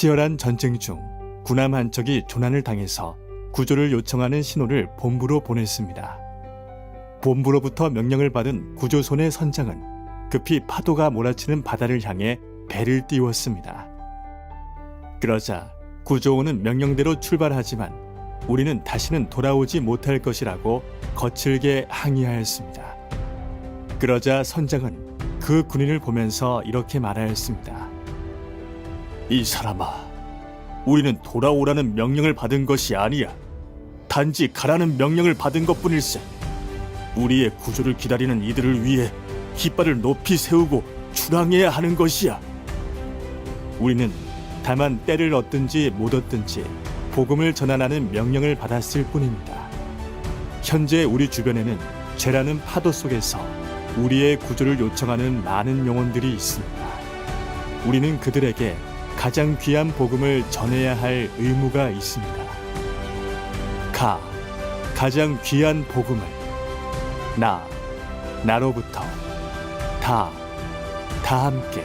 치열한 전쟁 중 군함 한 척이 조난을 당해서 구조를 요청하는 신호를 본부로 보냈습니다. 본부로부터 명령을 받은 구조선의 선장은 급히 파도가 몰아치는 바다를 향해 배를 띄웠습니다. 그러자 구조원은 명령대로 출발하지만 우리는 다시는 돌아오지 못할 것이라고 거칠게 항의하였습니다. 그러자 선장은 그 군인을 보면서 이렇게 말하였습니다. 이 사람아, 우리는 돌아오라는 명령을 받은 것이 아니야. 단지 가라는 명령을 받은 것 뿐일세. 우리의 구조를 기다리는 이들을 위해 깃발을 높이 세우고 출항해야 하는 것이야. 우리는 다만 때를 얻든지 못 얻든지 복음을 전환하는 명령을 받았을 뿐입니다. 현재 우리 주변에는 죄라는 파도 속에서 우리의 구조를 요청하는 많은 영혼들이 있습니다. 우리는 그들에게 가장 귀한 복음을 전해야 할 의무가 있습니다. 가, 가장 귀한 복음을. 나, 나로부터. 다, 다 함께